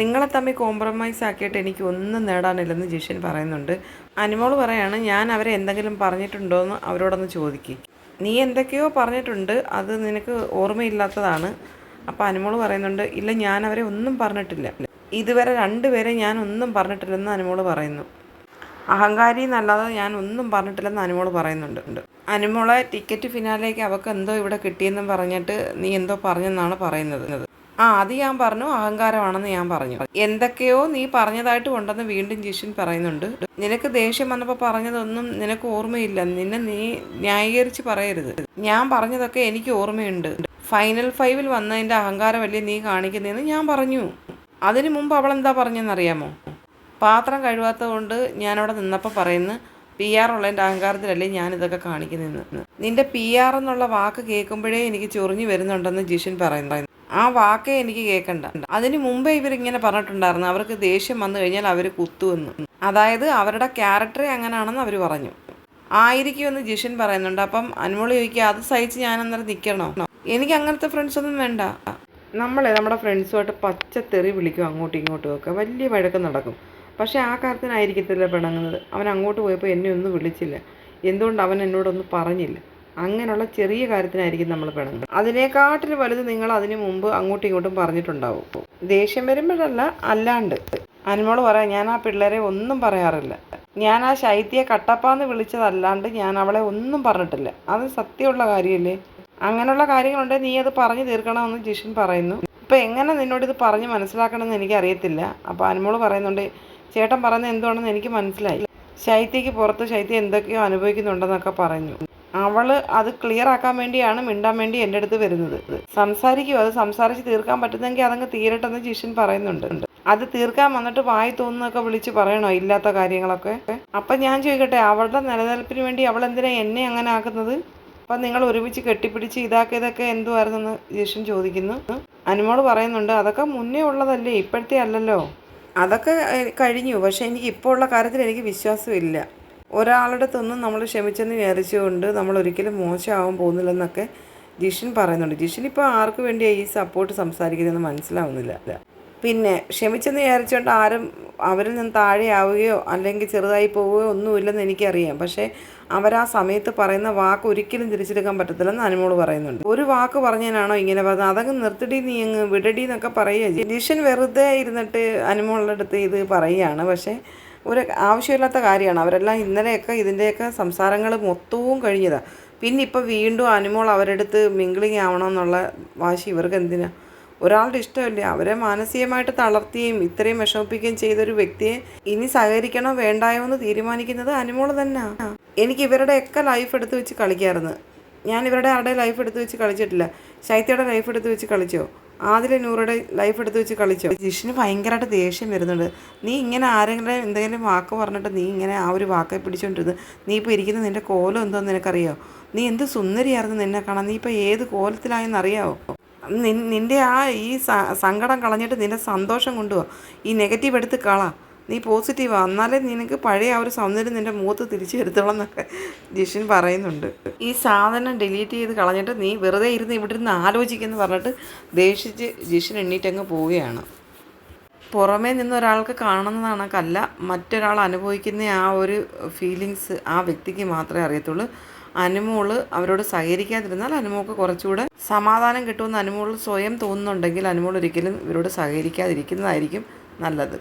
നിങ്ങളെ തമ്മിൽ കോംപ്രമൈസ് ആക്കിയിട്ട് എനിക്ക് ഒന്നും നേടാനില്ലെന്ന് ജിഷൻ പറയുന്നുണ്ട്. അനുമോൾ പറയാണ് ഞാൻ അവരെ എന്തെങ്കിലും പറഞ്ഞിട്ടുണ്ടോ എന്ന് അവരോടൊന്ന് ചോദിക്കും. നീ എന്തൊക്കെയോ പറഞ്ഞിട്ടുണ്ട് അത് നിനക്ക് ഓർമ്മയില്ലാത്തതാണ്. അപ്പോൾ അനുമോൾ പറയുന്നുണ്ട് ഇല്ല ഞാൻ അവരെ ഒന്നും പറഞ്ഞിട്ടില്ല. ഇതുവരെ രണ്ടുപേരെ ഞാൻ ഒന്നും പറഞ്ഞിട്ടില്ലെന്ന് അനുമോൾ പറയുന്നു. അഹങ്കാരി എന്നല്ലാതെ ഞാൻ ഒന്നും പറഞ്ഞിട്ടില്ലെന്ന് അനുമോൾ പറയുന്നുണ്ട്. അനുമോളെ ടിക്കറ്റ് ഫിനാലേക്ക് അവൾക്ക് എന്തോ ഇവിടെ കിട്ടിയെന്നും പറഞ്ഞിട്ട് നീ എന്തോ പറഞ്ഞെന്നാണ് പറയുന്നത്. ആ അത് ഞാൻ പറഞ്ഞു അഹങ്കാരമാണെന്ന് ഞാൻ പറഞ്ഞു. എന്തൊക്കെയോ നീ പറഞ്ഞതായിട്ട് ഉണ്ടെന്ന് വീണ്ടും ജിഷൻ പറയുന്നുണ്ട്. നിനക്ക് ദേഷ്യം വന്നപ്പോൾ പറഞ്ഞതൊന്നും നിനക്ക് ഓർമ്മയില്ല. നിന്നെ നീ ന്യായീകരിച്ച് പറയരുത്. ഞാൻ പറഞ്ഞതൊക്കെ എനിക്ക് ഓർമ്മയുണ്ട്. ഫൈനൽ ഫൈവിൽ വന്നതിന്റെ അഹങ്കാരമല്ലേ നീ കാണിക്കുന്നതെന്ന് ഞാൻ പറഞ്ഞു. അതിനു മുമ്പ് അവൾ എന്താ പറഞ്ഞെന്നറിയാമോ? പാത്രം കഴുകാത്തതുകൊണ്ട് ഞാനവിടെ നിന്നപ്പോൾ പറയുന്നു പി ആർ ഉള്ളതിന്റെ അഹങ്കാരത്തിലല്ലേ ഞാനിതൊക്കെ കാണിക്കുന്നതെന്ന്. നിന്റെ പി ആർ എന്നുള്ള വാക്ക് കേൾക്കുമ്പോഴേ എനിക്ക് ചൊറിഞ്ഞു വരുന്നുണ്ടെന്ന് ജിഷൻ പറയുന്നു. ആ വാക്കേ എനിക്ക് കേൾക്കണ്ട അതിന് മുമ്പേ ഇവരിങ്ങനെ പറഞ്ഞിട്ടുണ്ടായിരുന്നു. അവർക്ക് ദേഷ്യം വന്നു കഴിഞ്ഞാൽ അവർ കുത്തുവെന്ന്. അതായത് അവരുടെ ക്യാരക്ടറെ അങ്ങനെയാണെന്ന് അവർ പറഞ്ഞു. ആയിരിക്കുമെന്ന് ജിഷൻ പറയുന്നുണ്ട്. അപ്പം അനുമോൾ ചോദിക്കുക അത് സഹിച്ച് ഞാൻ അന്നേരം നിൽക്കണോ എനിക്ക് അങ്ങനത്തെ ഫ്രണ്ട്സ് ഒന്നും വേണ്ട. നമ്മളെ നമ്മുടെ ഫ്രണ്ട്സുമായിട്ട് പച്ചത്തെറി വിളിക്കും അങ്ങോട്ടും ഇങ്ങോട്ടും ഒക്കെ. വലിയ വഴക്കം നടക്കും. പക്ഷേ ആ കാര്യത്തിനായിരിക്കത്തില്ല പിണങ്ങുന്നത്. അവൻ അങ്ങോട്ട് പോയപ്പോൾ എന്നെ ഒന്നും വിളിച്ചില്ല. എന്തുകൊണ്ട് അവൻ എന്നോടൊന്നും പറഞ്ഞില്ല? അങ്ങനെയുള്ള ചെറിയ കാര്യത്തിനായിരിക്കും നമ്മൾ പിണങ്ങുന്നത്. അതിനേക്കാട്ടിൽ വലുത് നിങ്ങൾ അതിന് മുമ്പ് അങ്ങോട്ടും ഇങ്ങോട്ടും പറഞ്ഞിട്ടുണ്ടാവും. ദേഷ്യം വരുമ്പോഴല്ല അല്ലാണ്ട്. അനുമോൾ പറയാം ഞാൻ ആ പിള്ളേരെ ഒന്നും പറയാറില്ല. ഞാൻ ആ ശൈത്യയെ കട്ടപ്പാന്ന് വിളിച്ചതല്ലാണ്ട് ഞാൻ അവളെ ഒന്നും പറഞ്ഞിട്ടില്ല. അത് സത്യമുള്ള കാര്യമല്ലേ അങ്ങനെയുള്ള കാര്യങ്ങളുണ്ട് നീ അത് പറഞ്ഞു തീർക്കണമെന്ന് ജിഷൻ പറയുന്നു. ഇപ്പം എങ്ങനെ നിന്നോട് ഇത് പറഞ്ഞ് മനസ്സിലാക്കണമെന്ന് എനിക്കറിയത്തില്ല. അപ്പോൾ അനുമോൾ പറയുന്നുണ്ട് ചേട്ടൻ പറയുന്നത് എന്തുവാണെന്ന് എനിക്ക് മനസ്സിലായി ശൈത്യക്ക് പുറത്ത് ശൈത്യം എന്തൊക്കെയോ അനുഭവിക്കുന്നുണ്ടെന്നൊക്കെ പറഞ്ഞു. അവൾ അത് ക്ലിയർ ആക്കാൻ വേണ്ടിയാണ് മിണ്ടാൻ വേണ്ടി എന്റെ അടുത്ത് വരുന്നത്. സംസാരിക്കും അത് സംസാരിച്ച് തീർക്കാൻ പറ്റുന്നെങ്കിൽ അതങ്ങ് തീരട്ടെന്ന് ജിഷൻ പറയുന്നുണ്ട്. അത് തീർക്കാൻ വന്നിട്ട് വായി തോന്നുന്നൊക്കെ വിളിച്ച് പറയണോ ഇല്ലാത്ത കാര്യങ്ങളൊക്കെ? അപ്പം ഞാൻ ചോദിക്കട്ടെ അവളുടെ നിലനിൽപ്പിന് വേണ്ടി അവൾ എന്തിനാ എന്നെ അങ്ങനെ ആക്കുന്നത്? അപ്പം നിങ്ങൾ ഒരുമിച്ച് കെട്ടിപ്പിടിച്ച് ഇതാക്കിയതൊക്കെ എന്തുവായിരുന്നെന്ന് ജിഷൻ ചോദിക്കുന്നു. അനുമോൾ പറയുന്നുണ്ട് അതൊക്കെ മുന്നേ ഉള്ളതല്ലേ ഇപ്പോഴത്തെ അല്ലല്ലോ. അതൊക്കെ കഴിഞ്ഞു. പക്ഷേ എനിക്ക് ഇപ്പോൾ ഉള്ള കാര്യത്തിൽ എനിക്ക് വിശ്വാസമില്ല. ഒരാളുടെ തൊന്നും നമ്മൾ ക്ഷമിച്ചെന്ന് വിചാരിച്ചുകൊണ്ട് നമ്മൾ ഒരിക്കലും മോശമാവാൻ പോകുന്നില്ലെന്നൊക്കെ ജിഷിൻ പറയുന്നുണ്ട്. ജിഷിൻ ഇപ്പോൾ ആർക്ക് വേണ്ടിയാണ് ഈ സപ്പോർട്ട് സംസാരിക്കുന്നതെന്ന് മനസ്സിലാവുന്നില്ല. പിന്നെ ക്ഷമിച്ചെന്ന് വിചാരിച്ചുകൊണ്ട് ആരും അവരിൽ നിന്ന് താഴെയാവുകയോ അല്ലെങ്കിൽ ചെറുതായി പോവുകയോ ഒന്നുമില്ലെന്ന് എനിക്കറിയാം. പക്ഷേ അവരാ സമയത്ത് പറയുന്ന വാക്ക് ഒരിക്കലും തിരിച്ചെടുക്കാൻ പറ്റത്തില്ലെന്ന് അനുമോൾ പറയുന്നുണ്ട്. ഒരു വാക്ക് പറഞ്ഞതിനാണോ ഇങ്ങനെ പറഞ്ഞത്? അതങ്ങ് നിർത്തിടി നീ അങ്ങ് വിടടി എന്നൊക്കെ പറയുക ജിഷൻ വെറുതെ ഇരുന്നിട്ട് അനുമോളുടെ അടുത്ത് ഇത് പറയുകയാണ്. പക്ഷേ ഒരു ആവശ്യമില്ലാത്ത കാര്യമാണ്. അവരെല്ലാം ഇന്നലെയൊക്കെ ഇതിന്റെയൊക്കെ സംസാരങ്ങൾ മൊത്തവും കഴിഞ്ഞതാണ് പിന്നെ ഇപ്പോൾ വീണ്ടും അനുമോൾ അവരെടുത്ത് മിങ്കിളിങ് ആവണമെന്നുള്ള വാശി ഇവർക്ക് എന്തിനാ? ഒരാളുടെ ഇഷ്ടമല്ലേ? അവരെ മാനസികമായിട്ട് തളർത്തുകയും ഇത്രയും വിഷമിപ്പിക്കുകയും ചെയ്തൊരു വ്യക്തിയെ ഇനി സഹകരിക്കണോ വേണ്ടായോ എന്ന് തീരുമാനിക്കുന്നത് അനുമോൾ തന്നെ. എനിക്ക് ഇവരുടെയൊക്കെ ലൈഫ് എടുത്ത് വെച്ച് കളിക്കാറുണ്ട് ഞാൻ ഇവരുടെ ആരുടെ ലൈഫ് എടുത്ത് വെച്ച് കളിച്ചിട്ടില്ല? ശൈത്യയുടെ ലൈഫ് എടുത്ത് വെച്ച് കളിച്ചോ? ആദിലെ നൂറുടെ ലൈഫ് എടുത്ത് വെച്ച് കളിച്ചോ? ജിഷിന് ഭയങ്കരമായിട്ട് ദേഷ്യം വരുന്നുണ്ട്. നീ ഇങ്ങനെ ആരെങ്കിലും എന്തെങ്കിലും വാക്ക് പറഞ്ഞിട്ട് നീ ഇങ്ങനെ ആ ഒരു വാക്കെ പിടിച്ചോണ്ടിരുന്ന്. നീ ഇപ്പോൾ ഇരിക്കുന്ന നിന്റെ കോലം എന്തോന്ന് നിനക്കറിയോ? നീ എന്ത് സുന്ദരിയായിരുന്നു നിന്നെ കാണാൻ. നീ ഇപ്പോൾ ഏത് കോലത്തിലായെന്ന് അറിയാവോ? നിൻ നിന്റെ ആ ഈ സങ്കടം കളഞ്ഞിട്ട് നിന്റെ സന്തോഷം കൊണ്ടുപോകാം ഈ നെഗറ്റീവ് എടുത്ത് കള. നീ പോസിറ്റീവാ. എന്നാലേ നിനക്ക് പഴയ ആ ഒരു സൗന്ദര്യം നിന്റെ മുഖത്ത് തിരിച്ചു വരുത്തോളം എന്നൊക്കെ ജിഷിൻ പറയുന്നുണ്ട്. ഈ സാധനം ഡിലീറ്റ് ചെയ്ത് കളഞ്ഞിട്ട് നീ വെറുതെ ഇരുന്ന് ഇവിടെ ഇരുന്ന് ആലോചിക്കുന്നു പറഞ്ഞിട്ട് ദേഷിച്ച് ജിഷിൻ എണ്ണീറ്റങ്ങ് പോവുകയാണ്. പുറമേ നിന്ന് ഒരാൾക്ക് കാണുന്ന മറ്റൊരാൾ അനുഭവിക്കുന്ന ആ ഒരു ഫീലിങ്സ് ആ വ്യക്തിക്ക് മാത്രമേ അറിയത്തുള്ളൂ. അനുമോൾ അവരോട് സഹകരിക്കാതിരുന്നാൽ അനുമോൾക്ക് കുറച്ചുകൂടെ സമാധാനം കിട്ടുമെന്ന് അനുമോൾ സ്വയം തോന്നുന്നുണ്ടെങ്കിൽ അനുമോൾ ഒരിക്കലും ഇവരോട് സഹകരിക്കാതിരിക്കുന്നതായിരിക്കും നല്ലത്.